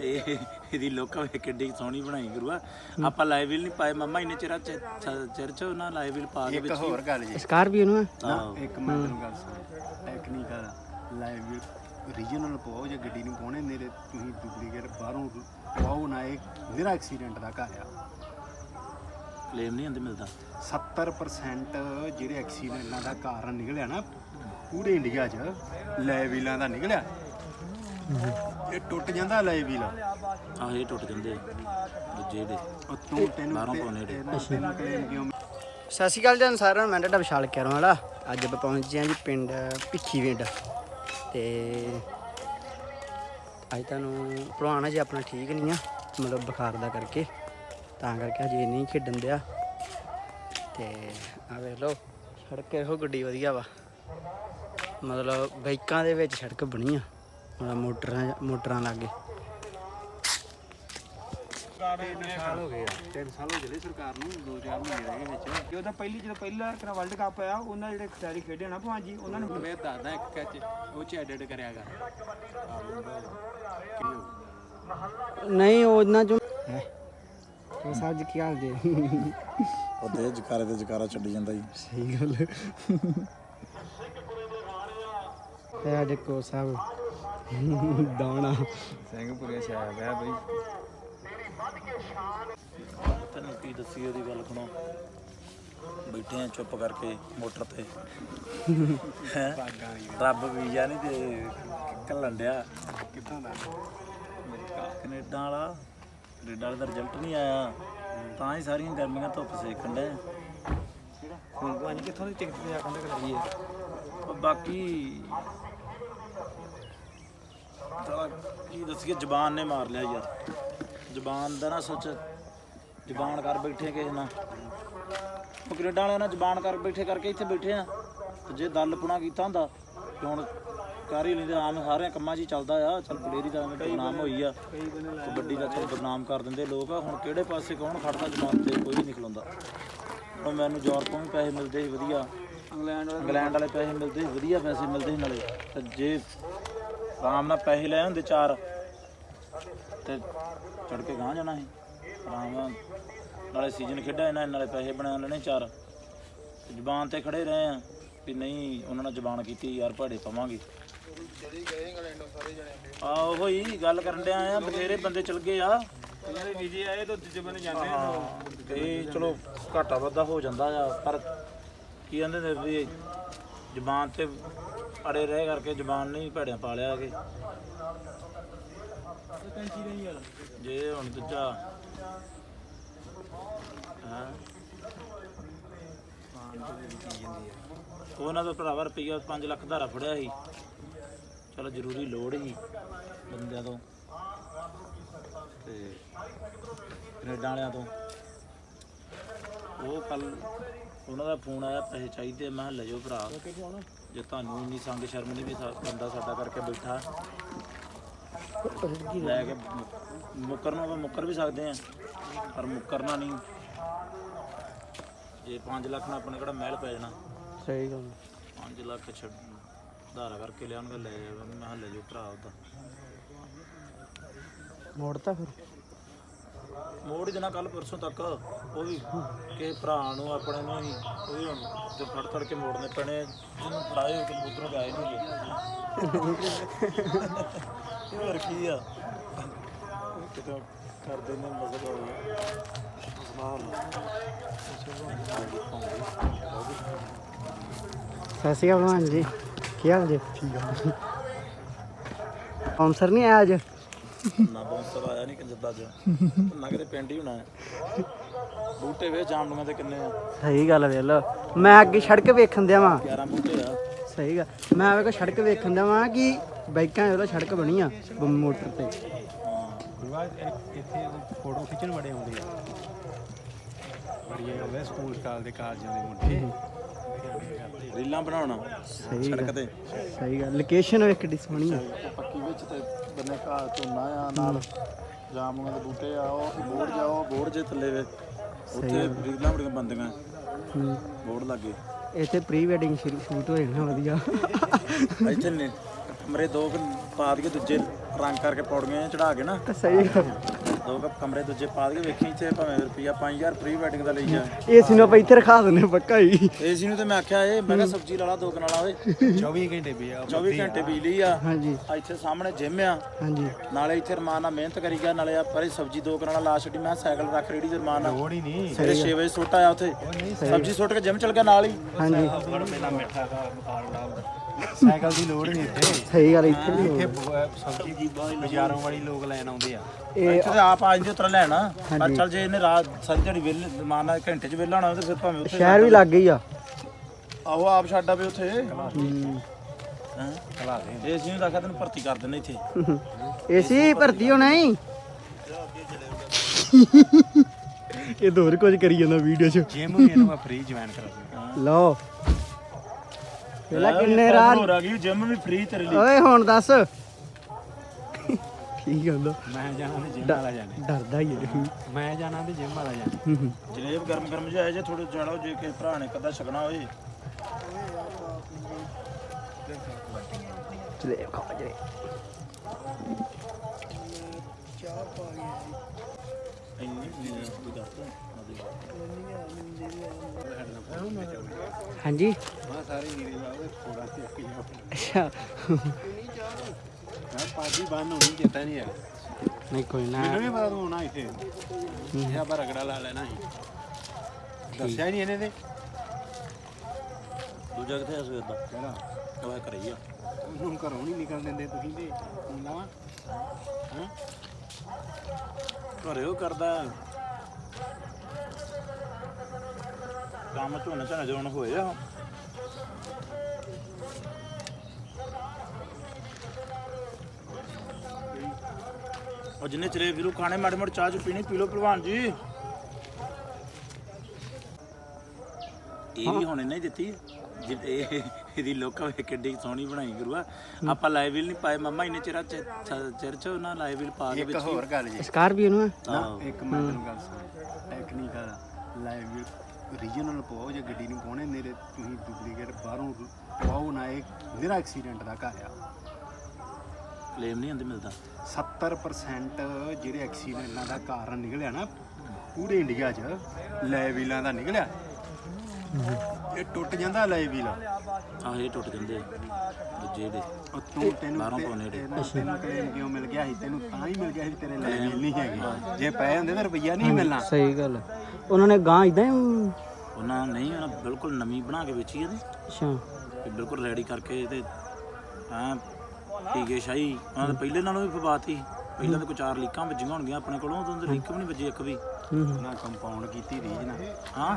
ਇਹ ਇਹਦੀ ਲੋਕਾਂ ਵੇ ਕਿੱਡੀ ਸੋਹਣੀ ਬਣਾਈ ਗੁਰੂਆ। ਆਪਾਂ ਲਾਈਵ ਨਹੀਂ ਪਾਏ ਮੰਮਾ ਇੰਨੇ ਚਿਰ ਚ ਚਿਰ ਚ ਉਹਨਾਂ ਲਾਈਵ ਪਾ ਇੱਕ ਵਿੱਚ ਹੋਰ ਗੱਲ ਜੀ। ਸਕਾਰਪੀਓ ਨੂੰ ਆ? ਇੱਕ ਮੈਂ ਤੈਨੂੰ ਗੱਲ ਸੁਣ ਟੈਕਨੀਕਲ ਲਾਈਵ ਰੀਜਨਲ ਪਾਓ ਜੇ ਗੱਡੀ ਨੂੰ ਪਾਉਣੇ ਨੇਰੇ ਤੁਸੀਂ ਡੁਪਲੀਕੇਟ ਬਾਹਰੋਂ ਪਾਓ ਨਾ ਇਹ ਨਿਹਰਾ ਐਕਸੀਡੈਂਟ ਦਾ ਘਰ ਆ। ਕਲੇਮ ਨਹੀਂ ਹੁੰਦੇ ਮਿਲਦਾ। 70% ਜਿਹੜੇ ਐਕਸੀਡੈਂਟਾਂ ਦਾ ਕਾਰਨ ਨਿਕਲਿਆ ਨਾ ਪੂਰੇ ਇੰਡੀਆ 'ਚ ਲੈ ਵੀਲਾਂ ਦਾ ਨਿਕਲਿਆ। ਇਹ ਟੁੱਟ ਜਾਂਦਾ ਲੈ? ਵੀਲ ਆਹ ਇਹ ਟੁੱਟ ਜਾਂਦੇ ਦੂਜੇ ਦੇ। ਉਹ ਤੂੰ ਤੈਨੂੰ ਬਾਹਰੋਂ ਤੇ- ਪਾਉਣੇ ਜਿਹੜੇ। ਤੈਨੂੰ- ਤੈਨੂੰ claim ਕਿਉਂ ਸਤਿ ਸ਼੍ਰੀ ਅਕਾਲ ਜੀ ਸਾਰਿਆਂ ਨੂੰ ਮੈਂ ਤੁਹਾਡਾ ਵਿਸ਼ਾਲ ਕੈਰੋਂ ਵਾਲਾ। ਅੱਜ ਆਪਾਂ ਪਹੁੰਚੇ ਹਾਂ ਜੀ ਪਿੰਡ ਭਿੱਖੀਵਿੰਡ ਤੇ ਅੱਜ ਤੁਹਾਨੂੰ ਭਲਵਾਨ ਜੀ ਆਪਣਾ ਠੀਕ ਨਹੀਂ ਆ ਮਤਲਬ ਬੁਖਾਰ ਦਾ ਕਰਕੇ। ਤਾਂ ਕਰਕੇ ਹਜੇ ਨਹੀਂ ਖੇਡਣ ਦਿਆ। ਤੇ ਆ ਵੇਖ ਲਓ ਸੜਕ ਇਹੋ ਗੱਡੀ ਵਧੀਆ ਵਾ। ਮਤਲਬ ਬਾਈਕਾਂ ਦੇ ਵਿੱਚ ਸੜਕ ਬਣੀ ਆ। ਮੋਟਰਾਂ ਮੋਟਰਾਂ ਲਾਗੇ। ਸਾਲ ਹੋ ਗਏ 3 ਸਾਲ ਹੋ ਗਏ ਸਰਕਾਰ ਨੂੰ 2-4 ਮਹੀਨੇ ਰਹਿ ਗਏ ਵਿੱਚ। ਜਦੋਂ ਪਹਿਲੀ ਜਦੋਂ ਪਹਿਲਾ ਕਰਾ ਵਰਲਡ ਕੱਪ ਆਇਆ ਉਹਨਾਂ ਜਿਹੜੇ ਖਿਡਾਰੀ ਖੇਡੇ ਨਾ ਭਾਂਜੀ ਉਹਨਾਂ ਨੂੰ ਮੈਂ ਦੱਸਦਾ ਇੱਕ ਕੈਚ ਉਹ ਚ ਐਡਿਟ ਕਰਿਆਗਾ ਨਹੀਂ ਉਹਨਾਂ ਚੋਂ ਉਹ ਸਾਹਿਬ ਜੀ ਕੀ ਹਾਲ ਜੀ? ਉਹਦੇ ਜਕਾਰੇ ਤੇ ਜਕਾਰਾ ਛੱਡੀ ਜਾਂਦਾ ਜੀ। ਸਹੀ ਗੱਲ। ਹੈ ਆ ਦੇਖੋ ਸਾਹਿਬ ਦਾਣਾ। ਸਿੰਘਪੁਰੇ ਆਇਆ ਗਿਆ ਬਈ। ਤੈਨੂੰ ਕੀ ਦੱਸੀ ਉਹਦੀ ਗੱਲ ਸੁਣੋ। ਬੈਠੇ ਆ ਚੁੱਪ ਕਰਕੇ ਮੋਟਰ ਤੇ। ਹੈਂ? ਰੱਬ ਵੀਜ਼ਾ ਨਹੀਂ ਤੇ ਕੱਲਣ ਡਿਆ। ਕਿੱਥੋਂ ਦਾ? ਕੈਨੇਡਾ ਵਾਲਾ। ਕੈਨੇਡਾ ਵਾਲੇ ਦਾ ਰਿਜ਼ਲਟ ਨਹੀਂ ਆਇਆ। ਤਾਂ ਹੀ ਸਾਰੀਆਂ ਗਰਮੀਆਂ ਧੁੱਪ ਸੇਕਣ ਡੇ ਹੁਣ ਭਾਂਜੀ ਕਿੱਥੋਂ ਦੀ ਟਿਕਟ ਤੇ ਆ ਕੰਡੇ ਕਰਾਈਏ ਬਾਕੀ ਕੀ ਦੱਸੀਏ ਜ਼ਬਾਨ ਨੇ ਮਾਰ ਲਿਆ ਯਾਰ। ਜ਼ਬਾਨ ਦਾ ਨਾ ਸੋਚ ਜ਼ਬਾਨ ਕਰ ਬੈਠੇ ਕਿਸੇ ਨਾਲ। ਉਹ ਕੈਨੇਡਾ ਵਾਲਿਆਂ ਨਾਲ ਜ਼ਬਾਨ ਕਰ ਬੈਠੇ ਕਰਕੇ ਇੱਥੇ ਬੈਠੇ ਆ। ਤੇ ਜੇ ਦਲ ਪੁਣਾ ਕੀਤਾ ਹੁੰਦਾ ਤੇ ਹੁਣ ਕਰ ਹੀ ਲੈਂਦੇ ਆਮ ਸਾਰਿਆਂ ਕੰਮਾਂ 'ਚ ਹੀ ਚੱਲਦਾ ਆ। ਚੱਲ ਪਲੇਰੀ ਦਾ ਐਵੇਂ ਬਦਨਾਮ ਹੋਈ ਆ। ਕਬੱਡੀ ਦਾ ਚੱਲ ਬਦਨਾਮ ਕਰ ਦਿੰਦੇ ਲੋਕ ਹੁਣ ਕਿਹੜੇ ਪਾਸੇ ਕੌਣ ਖੜਦਾ ਜ਼ਬਾਨ ਤੇ ਕੋਈ ਨਹੀਂ ਖਲੋਂਦਾ। ਹੁਣ ਮੈਨੂੰ ਯੂਰਪੋਂ ਵੀ ਪੈਸੇ ਮਿਲਦੇ ਸੀ ਵਧੀਆ। ਇੰਗਲੈਂਡ ਵਾਲੇ ਇੰਗਲੈਂਡ ਵਾਲੇ ਪੈਸੇ ਮਿਲਦੇ ਸੀ ਵਧੀਆ ਪੈਸੇ ਮਿਲਦੇ ਸੀ ਨਾਲੇ। ਤੇ ਜੇ ਆਰਾਮ ਨਾਲ ਪੈਸੇ ਲੈ ਹੁੰਦੇ ਚਾਰ। ਤੇ ਚੜ ਕੇ ਗਾਂ ਜਾਣਾ ਸੀ। ਆਰਾਮ ਨਾਲ। ਨਾਲੇ ਸੀਜ਼ਨ ਖੇਡਿਆ ਇਹਨਾਂ ਨਾਲੇ ਪੈਸੇ ਬਣਾ ਲੈਣੇ ਚਾਰ। ਜ਼ਬਾਨ ਤੇ ਖੜੇ ਰਹੇ ਆ ਵੀ ਨਹੀਂ ਉਹਨਾਂ ਨਾਲ ਜ਼ਬਾਨ ਕੀਤੀ ਯਾਰ ਭਾੜੇ ਪਵਾਂਗੇ। ਆਹੋ ਹੋਈ ਗੱਲ ਕਰਨ ਡਿਆ ਆ ਬਥੇਰੇ ਬੰਦੇ ਚਲ ਗਏ ਆ। ਦੇ ਵੀਜ਼ੇ ਆਏ ਤਾਂ ਦੂਜੇ ਬੰਦੇ ਜਾਂਦੇ ਆ। ਹਾਂ, ਤੇ ਚਲੋ ਘਾਟਾ ਵਾਧਾ ਹੋ ਜਾਂਦਾ ਆ ਪਰ ਕੀ ਕਹਿੰਦੇ ਨੇ ਵੀ ਜ਼ਬਾਨ ਤੇ ਅੜੇ ਰਹਿ ਕਰਕੇ ਜ਼ਬਾਨ ਨਹੀਂ ਭੈੜਿਆਂ ਪਾ ਲਿਆ ਕਿ। ਜੇ ਹੁਣ ਦੂਜਾ। ਹਾਂ? ਉਹਨਾਂ ਦਾ ਭਰਾਵਾ ਰੁਪਈਆ 5 ਲੱਖ ਧਾਰਾ ਫੜਿਆ ਸੀ। ਚਲੋ ਜ਼ਰੂਰੀ ਲੋੜ ਸੀ ਬੰਦਿਆਂ ਤੋਂ। ਤੇ ਕੈਨੇਡਾ ਵਾਲਿਆਂ ਤੋਂ। ਉਹ ਕੱਲ ਉਹਨਾਂ ਦਾ ਫੋਨ ਆਇਆ, ਪੈਸੇ ਚਾਹੀਦੇ। ਮੈਂ ਕਿਹਾ ਲੈ ਜਾਓ ਭਰਾ। ਜੇ ਤੁਹਾਨੂੰ ਇੰਨੀ ਸੰਗ ਸ਼ਰਮ ਨਹੀਂ ਵੀ ਸਾ- ਬੰਦਾ ਸਾਡਾ ਕਰਕੇ ਬੈਠਾ ਲੈ ਕੇ ਮੁ- ਆਪਾਂ ਮੁੱਕਰ ਵੀ ਸਕਦੇ ਆ ਪਰ ਮੁੱਕਰਨਾ ਨਹੀਂ। ਜੇ 5 ਲੱਖ ਨਾਲ ਆਪਣੇ ਕਿਹੜਾ ਮਹਿਲ ਪੈ ਜਾਣਾ ਸਹੀ ਗੱਲ 5 ਲੱਖ ਛੱਡ ਧਾਰਾ ਕਰਕੇ ਲਿਆਉਣਗੇ ਲੈ ਜਾਓ ਮੈਂ ਕਿਹਾ ਲੈ ਜਾਓ ਭਰਾ ਉਹਦਾ ਮੋੜਤਾ ਫਿਰ? ਮੋੜ ਹੀ ਦੇਣਾ ਕੱਲ ਪਰਸੋਂ ਤੱਕ ਉਹ ਵੀ ਕਿਸੇ ਭਰਾ ਨੂੰ ਆਪਣੇ ਨੂੰ ਹੀ ਉਹ ਵੀ ਹੁਣ ਤੇ ਫੜ ਫੜ ਕੇ ਮੋੜਨੇ ਪੈਣੇ ਜਿਹਨੂੰ ਫੜਾਏ ਹੋ ਕਿ ਉਧਰੋਂ ਗਏ ਨਹੀਂ ਗਏ ਹੋਰ ਕੀ ਆ? ਕਿਤੇ ਕਰਦੇ ਨੇ ਮਜ਼ਾ ਹੋ ਸਤਿ ਸ਼੍ਰੀ ਅਕਾਲ ਭਲਵਾਨ ਜੀ। ਕੀ ਹਾਲ ਜੀ? ਠੀਕ ਆ। ਸਪਾਂਸਰ ਨਹੀਂ ਆਇਆ ਅੱਜ? ਨਾ ਬੌਂਸਰ ਆਇਆ ਨਹੀਂ ਕੰਜਦਾ ਅੱਜ। ਨਾ ਕਿਤੇ ਪਿੰਡ ਹੀ ਹੋਣਾ ਹੈ। ਬੂਟੇ ਵੇ ਜਾਮਨੂਆਂ ਤੇ ਕਿੰਨੇ ਆ। ਸਹੀ ਗੱਲ ਵੇਖ ਲਓ। ਮੈਂ ਅੱਗੇ ਸੜਕ ਵੇਖਣ ਦਿਆ ਵਾਂ। 11 ਬੂਟੇ ਆ। ਸਹੀ ਗੱਲ। ਮੈਂ ਵੇਖੋ ਸੜਕ ਵੇਖਣ ਦਿਆ ਵਾਂ ਕਿ ਬਾਈਕਾਂ ਲਓ ਸੜਕ ਬਣੀ ਆ ਬ- ਮੋਟਰ ਤੇ। ਗੁਰੂਆ ਇੱਥੇ ਫੋਟੋ ਖਿੱਚਣ ਬੜੇ ਆਉਂਦੇ ਆ। ਬੜੀਆਂ ਆਉਂਦੇ ਸਕੂਲ ਕਾਲ ਦੇ ਕਾਲਜਾਂ ਦੇ ਮੁੰਡੇ। ਰੀਲਾਂ ਬਣਾਉਣਾ ਸਹੀ ਸੜਕ ਗੱਲ ਤੇ। ਸਹੀ ਗੱਲ। ਲੋਕੇਸ਼ਨ ਵੇਖ ਕਿੱਡੀ ਸੋਹਣੀ ਆ। ਪੱਕੀ ਵਿੱਚ ਤੇ ਬੰਨੇ ਘਾਹ ਝੋਨਾ ਆ ਨਾਲ ਜਾਮੂਆਂ ਦੇ ਬੂਟੇ ਆ ਉਹ ਬੋੜ ਜਾਓ ਬੋੜ ਜੇ ਥੱਲੇ ਵੇ ਉੱਥੇ ਰੀਲਾਂ ਬੜੀਆਂ ਬੰਦੀਆਂ ਹੂੰ। ਬੋੜ ਲੱਗੇ। ਇੱਥੇ ਪ੍ਰੀ ਵੈਡਿੰਗ ਸ਼ੂਟ ਹੋ ਜਾਣਾ ਵਧੀਆ। ਇੱਥੇ ਨੇ ਕਮਰੇ ਦੋ ਪਾ ਦਈਏ ਦੂਜੇ ਰੰਗ ਕਰਕੇ ਪੌੜੀਆਂ ਚੜਾ ਕੇ ਨਾ। ਸਹੀ ਦੋ ਕੱਪ ਕਮਰੇ ਦੂਜੇ ਪਾ ਕੇ ਵੇਖੀ ਇੱਥੇ ਭਾਵੇਂ ਰੁਪਿਆ 5000 ਪ੍ਰੀ ਵੈਡਿੰਗ ਦਾ ਲਈ ਜਾ। ਏਸੀ ਨੂੰ ਆਪਾਂ ਇੱਥੇ ਰਖਾ ਦਿੰਨੇ ਪੱਕਾ ਹੀ। ਏਸੀ ਨੂੰ ਤੇ ਮੈਂ ਆਖਿਆ ਇਹ ਮੈਂ ਕਿਹਾ ਸਬਜ਼ੀ ਲਾ ਲਾ ਦੋ ਕਨਾਲਾ ਓਏ। 24 ਘੰਟੇ ਆ 24 ਘੰਟੇ ਬਿਜਲੀ ਆ। ਹਾਂਜੀ। ਇੱਥੇ ਸਾਹਮਣੇ ਜਿਮ ਆ। ਹਾਂਜੀ। ਨਾਲੇ ਇੱਥੇ ਰਮਾਨ ਨਾਲ ਮਿਹਨਤ ਕਰੀ ਗਿਆ ਨਾਲੇ ਆ ਪਰੇ ਸਬਜ਼ੀ ਦੋ ਕਨਾਲਾ ਲਾ ਛੱਡੀ ਮੈਂ ਸਾਈਕਲ ਰੱਖ ਰੇੜੀ ਦੇ ਰਮਾਨ ਨਾਲ। ਲੋੜ ਹੀ ਨਹੀਂ। ਸਵੇਰੇ 6 ਵਜੇ ਸੁੱਟ ਆਇਆ ਉੱਥੇ। ਸਬਜ਼ੀ ਸੁੱਟ ਕੇ ਜਿਮ ਚਲ ਗਿਆ ਨਾਲ ਹੀ। ਹਾਂਜੀ। ਬੜਾ ਮੇਲਾ ਮਿੱਠਾ ਦਾ ਮੁਕਾਬਲਾ। ਸਾਈਕਲ ਦੀ ਲੋੜ ਨਹੀਂ ਇੱਥੇ। ਸਹੀ ਗੱਲ ਇੱਥੇ ਵੀ ਇੱਥੇ ਬ- ਸਬਜ਼ੀ ਦੀ ਬਾਜ਼ਾਰੋਂ ਵਾਲੀ ਲੋਕ ਲੈਣ ਆਉਂਦੇ ਆ। ਇਹ ਇੱਥੇ ਤਾਂ ਆਪ ਆ ਜਾਂਦੇ ਉਤਰ ਲੈਣਾ। ਪਰ ਚੱਲ ਜੇ ਇਹਨੇ ਰਾਤ ਸਾਰੀ ਦਿਹਾੜੀ ਵੇਲੇ ਰਮਾਨ ਨਾਲ ਘੰਟੇ ਚ ਵੇਲਾ ਹੋਣਾ ਤੇ ਫਿਰ ਭਾਵੇਂ ਉੱਥੇ ਸ਼ਹਿਰ ਵੀ ਲੱਗ ਗਈ ਆ। ਆਹੋ ਆਪ ਛੱਡ ਆਵੇ ਉੱਥੇ। ਹੂੰ। ਹਾਂ ਖਲਾ ਦੇ। ਏਸੀ ਨੂੰ ਰੱਖਿਆ ਤੈਨੂੰ ਭਰਤੀ ਕਰ ਦਿੰਦੇ ਇੱਥੇ। ਏਸੀ ਭਰਤੀ ਹੋਣਾ ਹੀ? ਇਹ ਦੋਰ ਕੁਝ ਕਰੀ ਜਾਂਦਾ ਵੀਡੀਓ 'ਚ। ਜਿਮ ਵੀ ਇਹਨੂੰ ਮੈਂ ਫ੍ਰੀ ਜੁਆਇਨ ਕਰਾ ਦੂੰ ਲਓ। ਪਹਿਲਾਂ ਕਿੰਨੇ ਰਾਤ ਹੋਰ ਆ ਗਈ ਜਿਮ ਵੀ ਫ੍ਰੀ ਤੇਰੇ ਲਈ। ਓਏ ਹੁਣ ਦੱਸ। ਕੀ ਕਹਿੰਦਾ ਮੈਂ ਜਾਣਾ ਤੇ ਜਿਮ ਵਾਲਾ ਜਾਣਾ। ਡਰਦਾ ਹੀ ਹੈ ਮੈਂ ਜਾਣਾ ਤੇ ਜਿਮ ਵਾਲਾ ਜਾਣਾ। ਜਲੇਬ ਗਰਮ ਗਰਮ ਜਿਹਾ ਜੇ ਥੋੜੇ ਜਾਣਾ ਜੇ ਕਿਸੇ ਭਰਾ ਨੇ ਕਦਾ ਛਕਣਾ ਹੋਏ। ਚਲੇ ਖਾਓ ਜਰੇ ਇੰਨੀ ਵੀ ਕੋਈ ਦੱਸ ਤੂੰ ਹਾਂਜੀ? ਮੈਂ ਸਾਰੇ ਨੀਰੇ ਵਾਲੇ ਥੋੜਾ ਜਿਹਾ ਪੀ ਲਿਆ। ਅੱਛਾ। ਮੈਂ ਪਾਜੀ ਬੰਨ ਹੋਣੀ ਚੇਤਾ ਨਹੀਂ ਆ ਨਹੀਂ ਕੋਈ ਨਾ। ਮੈਨੂੰ ਵੀ ਪਤਾ ਤੂੰ ਹੋਣਾ ਇੱਥੇ। ਇਹ ਆਪਾਂ ਰਗੜਾ ਲਾ ਲੈਣਾ ਸੀ। ਦੱਸਿਆ ਹੀ ਨਹੀਂ ਇਹਨੇ ਤੇ। ਦੂਜਾ ਕਿੱਥੇ ਆ ਸਵੇਰ ਦਾ? ਕਿਹੜਾ? ਉਹ ਘਰੇ ਹੀ ਆ। ਉਹਨੂੰ ਘਰੋਂ ਨਹੀਂ ਨਿਕਲ ਦਿੰਦੇ ਤੁਸੀਂ ਤੇ। ਹੁੰਦਾ ਵਾ ਹਾਂ? ਘਰੇ ਉਹ ਕਰਦਾ। ਕੰਮ ਝੋਨੇ ਝੋਨੇ ਦੇ ਹੁਣ ਹੋਏ ਆ। ਉਹ ਜਿੰਨੇ ਚਲੇ ਵੀਰੂ ਖਾਣੇ ਮਾੜੇ ਮੋੜੇ ਚਾਹ ਚ ਪੀਣੀ ਪੀ ਲਓ ਭਲਵਾਨ ਜੀ। ਇਹ ਵੀ ਹੁਣ ਨਹੀਂ ਦਿੱਤੀ। ਜਿ- ਇਹ ਇਹਦੀ ਲੋਕਾਂ ਵੇ ਕਿੱਡੀ ਸੋਹਣੀ ਬਣਾਈ ਗੁਰੂਆ ਆਪਾਂ ਲਾਈਵ ਨਹੀਂ ਪਾਏ ਮਮਾ ਇਹਨੇ ਚਿਰ ਚਿਰ ਚ ਉਹਨਾਂ ਲਾਈਵ ਪਾਾ ਕੇ ਇੱਕ ਵਿੱਚ ਹੋਰ ਗੱਲ ਜੀ। ਸਕਾਰਪੀਓ ਨੂੰ। ਇੱਕ ਮੈਂ ਤੈਨੂੰ ਗੱਲ ਸੁਣ ਟੈਕਨੀਕਲ ਲਾਈਵ ਰੀਜਨਲ ਪਾਓ ਜੇ ਗੱਡੀ ਨੂੰ ਪਾਉਣੇ ਨੇਰੇ ਤੁਸੀਂ ਡੁਪਲੀਕੇਟ ਬਾਹਰੋਂ ਪਾਓ ਨਾ ਇਹ ਮੇਰਾ ਐਕਸੀਡੈਂਟ ਦਾ ਘਰ ਆ। ਕਲੇਮ ਨਹੀਂ ਹੁੰਦੇ ਮਿਲਦਾ? 70% ਜਿਹੜੇ ਐਕਸੀਡੈਂਟਾਂ ਦਾ ਕਾਰਨ ਨਿਕਲਿਆ ਨਾ ਪੂਰੇ ਇੰਡੀਆ 'ਚ ਲੈ ਵੀਲਾਂ ਦਾ ਨਿਕਲਿਆ। ਇਹ ਟੁੱਟ ਜਾਂਦਾ ਲੈ ਵੀਲ ਆਹ ਇਹ ਟੁੱਟ ਜਾਂਦੇ ਆ, ਦੂਜੇ ਦੇ। ਉਹ ਤੂੰ ਤੈਨੂੰ ਬਾਹਰੋਂ ਤੇ- ਜਿਹੜੇ। ਤੈਨੂੰ ਕਿਉਂ ਮਿਲ ਗਿਆ ਸੀ? ਤੈਨੂੰ ਤਾਂ ਹੀ ਮਿਲ ਗਿਆ ਸੀ ਤੇਰੇ ਲੈ ਨਹੀਂ ਹੈਗੇ। ਜੇ ਪਏ ਹੁੰਦੇ ਤਾਂ ਰੁਪਈਆ ਨਹੀਂ ਮਿਲਣਾ। ਸਹੀ ਗੱਲ ਹੈ। ਉਹਨਾਂ ਨੇ ਗਾਂ ਇਦਾਂ ਹੀ ਉਹਨਾਂ ਨਹੀਂ ਉਹਨਾਂ ਬਿਲਕੁਲ ਨਵੀਂ ਬਣਾ ਕੇ ਵੇਚੀ ਇਹਦੇ ਅੱਛਾ। ਤੇ ਬਿਲਕੁਲ ਰੈਡੀ ਕਰਕੇ ਤੇ ਐ ਟੀਕੇ ਸ਼ਾਹੀ ਉਹਨਾਂ ਦੇ ਪਹਿਲੇ ਨਾਲੋਂ ਵੀ ਫਬਾਤੀ ਪਹਿਲਾਂ ਤਾਂ ਕੋਈ ਚਾਰ ਲੀਕਾਂ ਵੱਜੀਆਂ ਹੋਣਗੀਆਂ ਆਪਣੇ ਕੋਲੋਂ ਉਦੋਂ ਤਾਂ ਲੀਕ ਵੀ ਨਹੀਂ ਵੱਜੀ ਇੱਕ ਵੀ। ਹੂੰ। ਹੂੰ। ਨਾ ਕੰਪਾਊਂਡ ਕੀਤੀ ਰੀਜ ਨਾ। ਹਾਂ?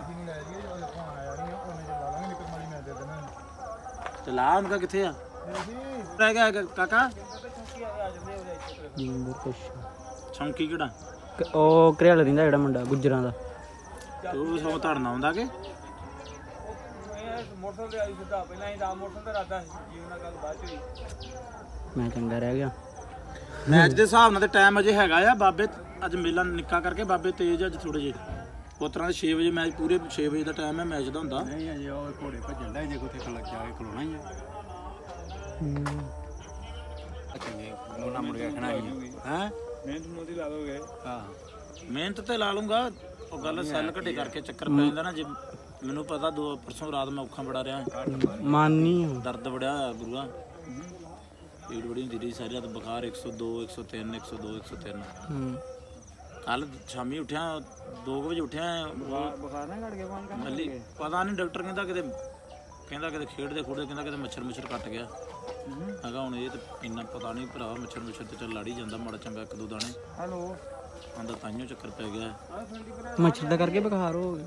ਤੇ ਲਾ ਉਹਨਾਂ ਕਿੱਥੇ ਆ? ਰਹਿ ਗਿਆ ਹੈਗਾ ਕਾਕਾ। ਨੰਬਰ ਕੁਛ ਚੌਂਕੀ ਕਿਹੜਾ? ਕ- ਉਹ ਘਰਿਆਲ ਰਹਿੰਦਾ ਜਿਹੜਾ ਮੁੰਡਾ ਗੁੱਜਰਾਂ ਦਾ। ਤੂੰ ਸੌ ਧੜਨਾ ਆਉਂਦਾ ਕਿ? ਜੀ ਮੈਂ ਚੰਗਾ ਰਹਿ ਗਿਆ। ਮੈਚ ਦੇ ਹਿਸਾਬ ਨਾਲ ਤੇ ਟਾਈਮ ਅਜੇ ਹੈਗਾ ਆ ਬਾਬੇ ਅੱਜ ਮੇਲਾ ਨਿੱਕਾ ਕਰਕੇ ਬਾਬੇ ਤੇਜ਼ ਅੱਜ ਥੋੜੇ ਜਿਹੇ। ਪੁੱਤਰਾਂ ਦੇ 6 ਵਜੇ ਮੈਚ ਪੂਰੇ 6 ਵਜੇ ਦਾ ਟਾਈਮ ਹੈ ਮੈਚ ਦਾ ਹੁੰਦਾ। ਨਹੀਂ ਅਜੇ ਉਹ ਘੋੜੇ ਭੱਜਣ ਦਾ ਜੇ ਕੋਥੇ ਖਲਕ ਜਾ ਕੇ ਖਲੋਣਾ ਹੀ ਆ। ਚੰਗੇ ਉਹਨਾਂ ਮੁੜ ਕੇ ਖਣਾ ਹੀ ਹੈ ਮਿਹਨਤ ਮੋਦੀ ਲਾ ਦੋਗੇ ਹਾਂ ਮਿਹਨਤ ਤੇ ਲਾ ਲੂੰਗਾ ਉਹ ਗੱਲ ਸੈੱਲ ਘਟੇ ਕਰਕੇ ਚੱਕਰ ਪੈ ਜਾਂਦਾ ਨਾ ਜੇ ਮੈਨੂੰ ਪਤਾ ਦੋ ਪਰਸੋਂ ਰਾਤ ਮੈਂ ਔਖਾ ਬੜਾ ਰਿਹਾ। ਮਾਨੀ। ਦਰਦ ਬੜਿਆ ਹੋਇਆ ਗੁਰੂਆ ਪੀੜ ਬੜੀ ਹੁੰਦੀ ਰਹੀ ਸਾਰੀ ਰਾਤ ਬੁਖਾਰ 102 103 102 103 ਹੂੰ। ਕੱਲ ਸ਼ਾਮੀ ਉੱਠਿਆ 2 ਵਜੇ ਉੱਠਿਆ ਬੁਖਾਰ ਨਾ ਘੜ ਕੇ ਫੋਨ ਕਰ ਮੱਲੀ ਪਤਾ ਨਹੀਂ ਡਾਕਟਰ ਕਹਿੰਦਾ ਕਿਤੇ ਕਹਿੰਦਾ ਕਿਤੇ ਖੇਡਦੇ ਖੂਡਦੇ ਕਹਿੰਦਾ ਕਿਤੇ ਮੱਛਰ ਮੁੱਛਰ ਕੱਟ ਗਿਆ। ਹੈਗਾ ਹੁਣ ਇਹ ਤੇ ਇੰਨਾ ਪਤਾ ਨਹੀਂ ਭਰਾ ਮੱਛਰ ਮੁੱਛਰ ਤੇ ਚੱਲ ਲੜ ਹੀ ਜਾਂਦਾ ਮਾੜਾ ਚੰਗਾ ਇੱਕ ਦੋ ਦਾਣੇ। ਹੈਲੋ। ਆਂਦਾ ਤਾਈਓ ਚੱਕਰ ਪੈ ਗਿਆ। ਮੱਛਰ ਦਾ ਕਰਕੇ ਬੁਖਾਰ ਹੋ ਗਿਆ।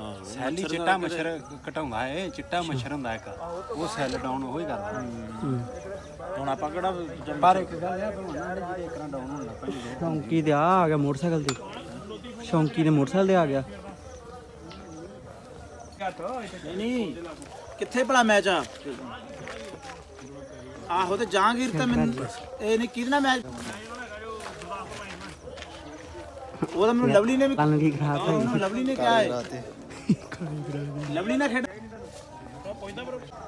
ਆਹੋ ਸੈਲੀ ਚਿੱਟਾ ਮੱਛਰ ਘਟਾਉਂਦਾ ਏ ਚਿੱਟਾ ਮੱਛਰ ਹੁੰਦਾ ਇੱਕ। ਉਹ ਸੈੱਲ ਡਾਊਨ ਉਹ ਹੀ ਕਰਦਾ। ਹੂੰ। ਹੁਣ ਆਪਾਂ ਕਿਹੜਾ ਜੰਮ- ਪਰ ਇੱਕ ਗੱਲ ਆ ਭਲਵਾਨਾਂ ਦੇ ਜਿਹੜੇ ਇੱਕ ਨਾਲ ਡਾਊਨ ਹੁੰਦਾ ਭਾਈ ਸ਼ੌਂਕੀ ਤੇ ਆ ਆ ਗਿਆ ਮੋਟਰਸਾਈਕਲ ਤੇ। ਸ਼ੌਂਕੀ ਦੇ ਮੋਟਰਸਾਈਕਲ ਤੇ ਆ ਗਿਆ। ਨਹੀਂ ਨਹੀਂ ਕਿੱਥੇ ਭਲਾ ਮੈਚ ਆ ਆਹੋ ਤੇ ਜਹਾਂਗੀਰ ਤਾਂ ਮੈਨੂੰ ਇਹ ਨਹੀਂ ਕਿਹਦੇ ਨਾਲ ਮੈਚ ਉਹ ਤਾਂ ਮੈਨੂੰ ਲਵਲੀ ਨੇ ਵੀ ਕੰਨ ਕੀ ਖਰਾਬ ਉਹ ਮੈਨੂੰ ਲਵਲੀ ਨੇ ਕਿਹਾ ਹੈ। ਲਵਲੀ ਨਾਲ ਖੇਡ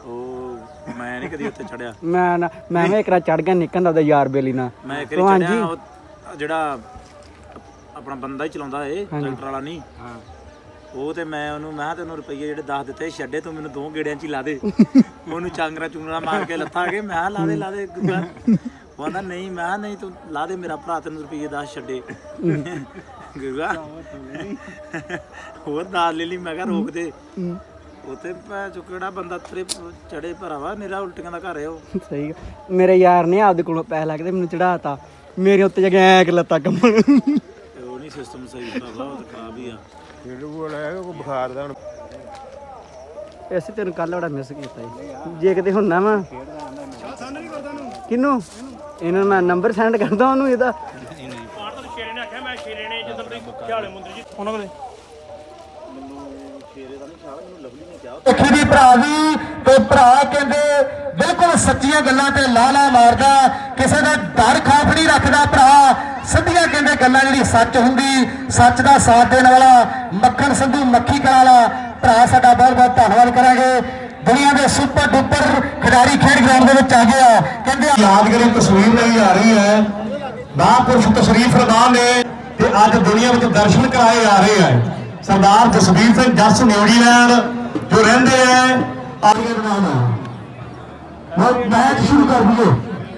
ਉਹ ਮੈਂ ਨਹੀਂ ਕਦੀ ਉੱਥੇ ਚੜਿਆ। ਮੈਂ ਨਾ ਮੈਂ ਵੀ ਇੱਕ ਰਾਤ ਚੜ ਗਿਆ ਨਿਕਲਣ ਦਾ ਉਹਦਾ ਯਾਰ ਬੇਲੀ ਨਾਲ। ਮੈਂ ਇੱਕ ਵਾਰੀ ਚੜਿਆ। ਉਹ ਜਿਹੜਾ ਆਪਣਾ ਬੰਦਾ ਹੀ ਚਲਾਉਂਦਾ ਏ ਟਰੈਕਟਰ ਵਾਲਾ ਨਹੀਂ। ਹਾਂ। ਉਹ ਤੇ ਮੈਂ ਉਹਨੂੰ ਮੈਂ ਕਿਹਾ ਤੈਨੂੰ ਰੁਪਈਏ ਜਿਹੜੇ 10 ਦਿੱਤੇ ਛੱਡੇ ਤੂੰ ਮੈਨੂੰ ਦੋ ਗੇੜਿਆਂ ਚ ਹੀ ਲਾ ਦੇ। ਉਹਨੂੰ ਚਾਂਗਰਾ ਚੁੰਗਰਾ ਮਾਰ ਕੇ ਲੱਥਾ ਕੇ ਮੈਂ ਕਿਹਾ ਲਾ ਦੇ ਲਾ ਦੇ ਗੁੱਗਾ ਉਹ ਕਹਿੰਦਾ ਨਹੀਂ ਮੈਂ ਕਿਹਾ ਨਹੀਂ ਤੂੰ ਲਾ ਦੇ ਮੇਰਾ ਭਰਾ ਤੈਨੂੰ ਰੁਪਈਏ 10 ਛੱਡੇ। ਗੁੱਗਾ ਹੋਰ ਦਾਲ ਲੈ ਲਈ ਮੈਂ ਕਿਹਾ ਰੋਕ ਦੇ। ਉਤੇ ਪੈ ਚੁੱਕੜਾ ਬੰਦਾ ਤੇਰੇ ਚੜੇ ਭਰਾਵਾ ਮੇਰਾ ਉਲਟੀਆਂ ਦਾ ਘਰ ਹੈ ਉਹ। ਸਹੀ ਗੱਲ। ਮੇਰੇ ਯਾਰ ਨੇ ਆਪਦੇ ਕੋਲੋਂ ਪੈਸੇ ਲੱਗਦੇ ਮੈਨੂੰ ਚੜਾਤਾ ਮੇਰੇ ਉੱਤੇ ਜਾ ਕੇ ਐ ਕਿ ਲੱਤਾਂ ਕੰਮਣ ਤੇ ਉਹ ਨਹੀਂ ਸਿਸਟਮ ਸਹੀ ਭਰਾਵਾ ਉਹ ਤਾਂ ਖਰਾਬ ਹੀ ਆ। ਐਸੇ ਤੈਨੂੰ ਕੱਲ ਬੜਾ ਮਿਸ ਕੀਤਾ ਜੀ। ਜੇ ਕਿਤੇ ਹੁੰਨਾ ਵਾ ਕਿਨੂੰ? ਇਹਨਾਂ ਨੂੰ ਮੈਂ ਨੰਬਰ ਸੈਂਡ ਕਰਦਾ ਉਹਨੂੰ ਇਹਦਾ। ਉਹਨਾਂ ਕੋਲੇ ਦੇਖੀ ਦੀ ਭਰਾ ਦੀ ਤੇ ਭਰਾ ਕਹਿੰਦੇ ਬਿਲਕੁਲ ਸੱਚੀਆਂ ਗੱਲਾਂ ਤੇ ਲਾਲਾ ਮਾਰਦਾ ਕਿਸੇ ਦਾ ਡਰ ਖਾਫ ਨਹੀਂ ਰੱਖਦਾ ਭਰਾ। ਸਿੱਧੀਆਂ ਕਹਿੰਦੇ ਗੱਲਾਂ ਜਿਹੜੀ ਸੱਚ ਹੁੰਦੀ, ਸੱਚ ਦਾ ਸਾਥ ਦੇਣ ਵਾਲਾ, ਮੱਖਣ ਸੰਧੂ ਮੱਖੀ ਕਲਾਂ ਭਰਾ ਸਾਡਾ ਬਹੁਤ ਬਹੁਤ ਧੰਨਵਾਦ ਕਰਾਂਗੇ। ਦੁਨੀਆ ਦੇ ਸੁਪਰ ਡੁਪਰ ਖਿਡਾਰੀ ਖੇਡ ਗਰਾਊਂਡ ਦੇ ਵਿੱਚ ਆ ਗਿਆ ਕਹਿੰਦੇ ਯਾਦਗਾਰੀ ਤਸਵੀਰ ਲਈ ਆ ਰਹੀ ਹੈ। ਮਹਾਂਪੁਰਸ਼ ਤਸ਼ਰੀਫ ਰਦਾ ਨੇ ਤੇ ਅੱਜ ਦੁਨੀਆ ਵਿੱਚ ਦਰਸ਼ਨ ਕਰਾਏ ਆ ਰਹੇ ਹੈ ਸਰਦਾਰ ਜਸਵੀਰ ਸਿੰਘ ਜੱਸ ਨਿਊਜ਼ੀਲੈਂਡ, ਜੋ ਰਹਿੰਦੇ ਆ ਆਗੇ ਬਣਾਉਣਾ ਮੈਚ ਸ਼ੁਰੂ ਕਰ ਦਈਏ।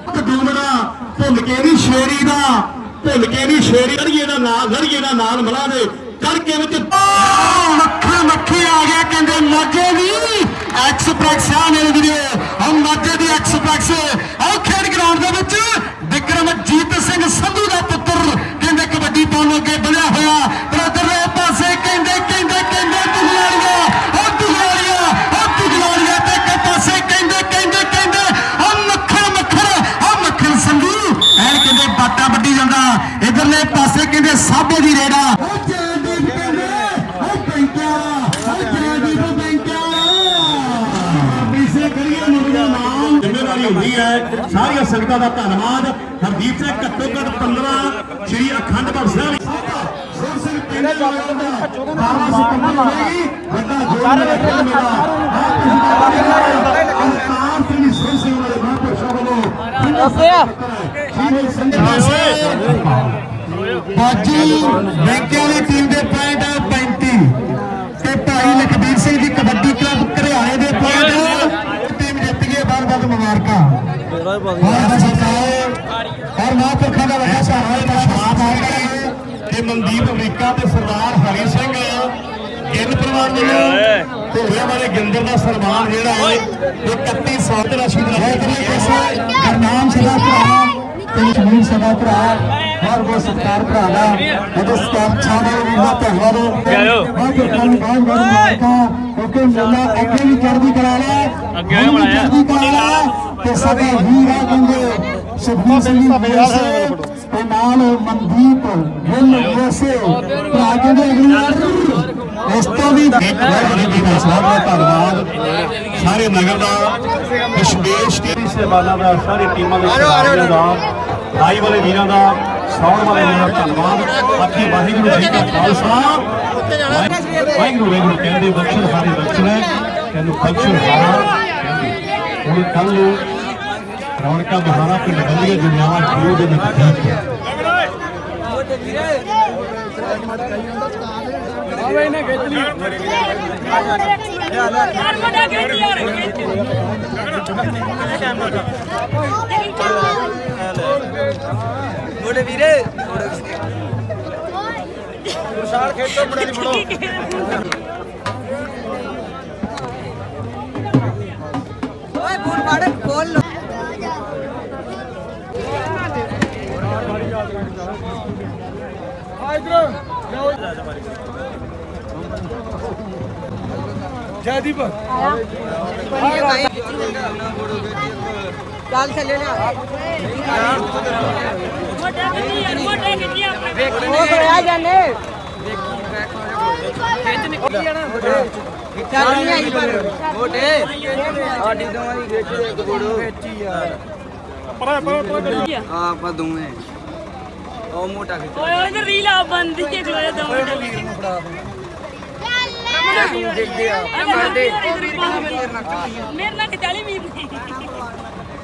ਕਦੂਮਣਾ ਭੁੱਲ ਕੇ ਨਹੀਂ ਸ਼ੇਰੀ ਦਾ ਭੁੱਲ ਕੇ ਨਹੀਂ ਸ਼ੇਰੀ ਗੜੀਏ ਦਾ ਨਾਂ ਗੜੀਏ ਦਾ ਨਾਮ ਬਣਾ ਦੇ। ਕਰਕੇ ਵਿੱਚ ਮੱਖਾ, ਮੱਖੀ ਆ ਗਿਆ, ਕਹਿੰਦੇ ਮਾਝੇ ਦੀ ਐਕਸਪ੍ਰੈਸ ਆ ਮੇਰੇ ਵੀਡੀਓ ਹਮ ਮਾਝੇ ਦੀ ਐਕਸਪ੍ਰੈਸ ਆਹ ਖੇਡ ਗਰਾਊਂਡ ਦੇ ਵਿੱਚ। ਵਿਕਰਮਜੀਤ ਸਿੰਘ ਸੰਧੂ ਦਾ ਪੁੱਤਰ, ਕਹਿੰਦੇ ਕਬੱਡੀ ਪਾਉਣ ਅੱਗੇ ਬਣਿਆ ਹੋਇਆ। ਸੰਗਤਾਂ ਦਾ ਧੰਨਵਾਦ। ਹਰਦੀਪ ਸਿੰਘ ਘੱਟੋ ਘੱਟ 15 ਸ਼੍ਰੀ ਅਖੰਡ ਪਾਠ ਸਾਹਿਬ ਸੁਰ ਸਿੰਘ ਪਿੰਡ ਦਾ ਬਾਰਾਂ ਸੌ ਪੰਨਾ ਹੋਏਗੀ ਵੱਡਾ ਜੋਰ ਮੇਰਾ ਅਵਤਾਰ ਸਿੰਘ ਸੁਰ ਸਿੰਘ ਵਾਲੇ ਮਹਾਂਪੁਰਖ ਸਾਹਿਬ ਵੱਲੋਂ ਸ਼੍ਰੀ ਸੰਗਤ ਬਾਜੀ ਬੈਂਕਿਆਂ ਦੀ ਟੀਮ ਦੇ ਪੁਆਇੰਟ 35 ਤੇ ਭਾਈ ਲਖਬੀਰ ਸਿੰਘ ਦੀ ਕਬੱਡੀ ਕਲੱਬ ਘਰਿਆਣੇ ਦੇ ਪੁਆਇੰਟ ਟੀਮ ਜਿੱਤ ਗਈ ਬਹੁਤ ਬਹੁਤ ਮੁਬਾਰਕਾਂ। ਬਹੁਤ ਸਰਕਾਰ ਔਰ ਮਹਾਂਪੁਰਖਾਂ ਦਾ ਵੱਡਾ ਸਹਾਰਾ ਦਾ ਸ਼ਾਪ ਆ ਗਿਆ ਤੇ ਮਨਦੀਪ ਅਮਰੀਕਾ ਤੇ ਸਰਦਾਰ ਹਰੀ ਸਿੰਘ ਗਿੱਲ ਪਰਿਵਾਰ ਵੱਲੋਂ ਘੋੜਿਆਂ ਵਾਲੇ ਗਿੰਦਰ ਦਾ ਸਨਮਾਨ ਜਿਹੜਾ ਹੈ ਉਹ 31 ਸਾਲ ਤੇ ਰਾਸ਼ੀ ਦਾ ਹੈ। ਗਰਨਾਮ ਸਦਾ ਭਰਾ ਤੇ ਜਮੀਨ ਸਦਾ ਭਰਾ ਬਹੁਤ ਬਹੁਤ ਸਤਿਕਾਰ ਭਰਾ ਦਾ। ਉਹਦੇ ਸਤਿਕਾਰ ਛਾੜੇ ਵੀ ਦਾ ਧੰਨਵਾਦ। ਆਇਓ ਬਹੁਤ ਬਹੁਤ ਬਹੁਤ ਮੁਬਾਰਕਾਂ। ਕਿਉਂਕਿ ਮੇਲਾ ਅੱਗੇ ਵੀ ਚੜ੍ਹਦੀ ਕਰਾ ਲੈ ਅੱਗੇ ਬਣਾਇਆ। ਚੜ੍ਹਦੀ ਕਰਾ ਲੈ ਤੇ ਸਾਡੇ ਆ ਕਹਿੰਦੇ ਸੁਖਬੀਰ ਸਿੰਘ ਜੀ ਤੇ ਨਾਲ ਮਨਦੀਪ ਗਿੱਲ ਜੈਸੇ। ਭਰਾ ਕਹਿੰਦੇ ਅਗਲੀ ਵਾਰ ਇਸ ਤੋਂ ਵੀ ਵਾਹਿਗੁਰੂ ਜੀ ਦਾ ਸਾਰਾ ਧੰਨਵਾਦ। ਸਾਰੇ ਨਗਰ ਦਾ ਵਿਸ਼ੇਸ਼ ਟੀਮ ਸੇਵਾਲਾ ਦਾ ਸਾਰੇ ਟੀਮਾਂ ਦੇ ਖਿਡਾਰੀਆਂ ਦਾ ਆਈ ਵਾਲੇ ਵੀਰਾਂ ਦਾ ਸੌਣ ਵਾਲੇ ਵੀਰਾਂ ਦਾ ਧੰਨਵਾਦ। ਬਾਕੀ ਵਾਹਿਗੁਰੂ ਜੀ ਦਾ ਖਾਲਸਾ ਵਾਹਿਗੁਰੂ ਵਾਹਿਗੁਰੂ ਕਹਿੰਦੇ ਬਖਸ਼ਣ ਸਾਡੇ ਬਖਸ਼ਣ ਹੈ ਕਹਿੰਦੇ ਬਖਸ਼ਣ ਹਾਰਾ ਹੁਣ ਕੱਲ ਨੂੰ ਰੌਣਕਾਂ ਬਹਾਰਾ ਪਿੰਡ ਬੰਦੀਆਂ ਦੁਨੀਆਵਾਂ ਜੀਓ ਦੇ ਨਜ਼ਦੀਕ ਹੈ ਯਾਰ ਵੱਡਾ ਖੇਡ ਯਾਰ ਮੋੜੇ ਵੀਰੇ। ਓਏ ਬੂਟ ਫੜ ਖੋਲ ਲੋ। ਚੱਲ ਚੱਲੇ ਲਿਆ ਵੱਡਾ ਕਿੱਥੇ ਵੱਡਾ ਕਿੱਥੇ ਆਪਣੇ ਉਹ ਹੋਇਆ ਜਾਨੇ। ਚੱਲ ਨਹੀਂ ਆਈ ਪਰ ਮੋਟੇ ਸਾਡੀ ਦੋਵਾਂ ਦੀ ਖੇਚ ਇੱਕ ਗੋੜੋ ਖੇਚੀ ਯਾਰ ਹਾਂ ਆਪਾਂ ਦੋਵੇਂ ਉਹ ਮੋਟਾ ਖੇਚ ਓਏ ਓਏ ਤੇ ਰੀਲ ਆ ਬੰਦੀ ਕੇ ਖਲੋਇਆ ਦੋ ਮਿੰਟ ਮੇਰੇ ਨਾਲ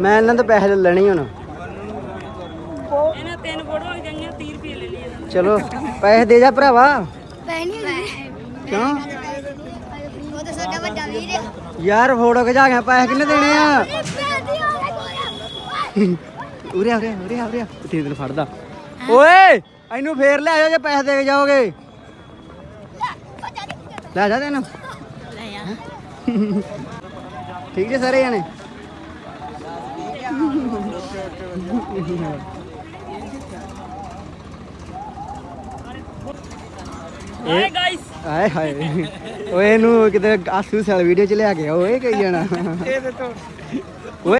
ਮੈਂ ਇਹਨਾਂ ਤੋਂ ਪੈਸੇ ਲੈ ਲੈਣੇ ਹੁਣ। ਇਹਨਾਂ ਤਿੰਨ ਫੋਟੋਆਂ ਗਈਆਂ 30 ਰੁਪਏ ਲੈ ਲਏ ਇਹਨਾਂ ਨੇ। ਚਲੋ ਪੈਸੇ ਦੇ ਜਾ ਭਰਾਵਾ। ਪੈਣੀ ਕਿਉਂ? ਉਹ ਤਾਂ ਸਾਡਾ ਵੱਡਾ ਵੀਰ ਹੈ ਯਾਰ ਫੋਟੋ ਖਿਚਾ ਗਿਆ ਪੈਸੇ ਕਿੰਨੇ ਦੇਣੇ ਆ? ਉਰੇ ਆ, ਉਰੇ ਆ, ਉਰੇ ਆ, ਉਰੇ ਆ। ਤੇਰੇ ਦਿਨ ਫੜਦਾ। ਓਏ ਇਹਨੂੰ ਫੇਰ ਲੈ ਆਇਓ ਜੇ ਪੈਸੇ ਦੇ ਕੇ ਜਾਓਗੇ। ਲੈ ਜਾ ਤੈਨੂੰ। ਠੀਕ ਜੇ ਸਾਰੇ ਜਾਣੇ? ਹਾਏ ਗਾਇਸ ਆਏ ਹਾਏ ਓਏ ਇਹਨੂੰ ਕਿਤੇ ਆਸੂ ਸਾਲ ਵੀਡੀਓ ਚ ਲਿਆ ਕੇ ਓਏ ਕਹੀ ਜਾਣਾ। ਇਹ ਤੇ ਤੋਂ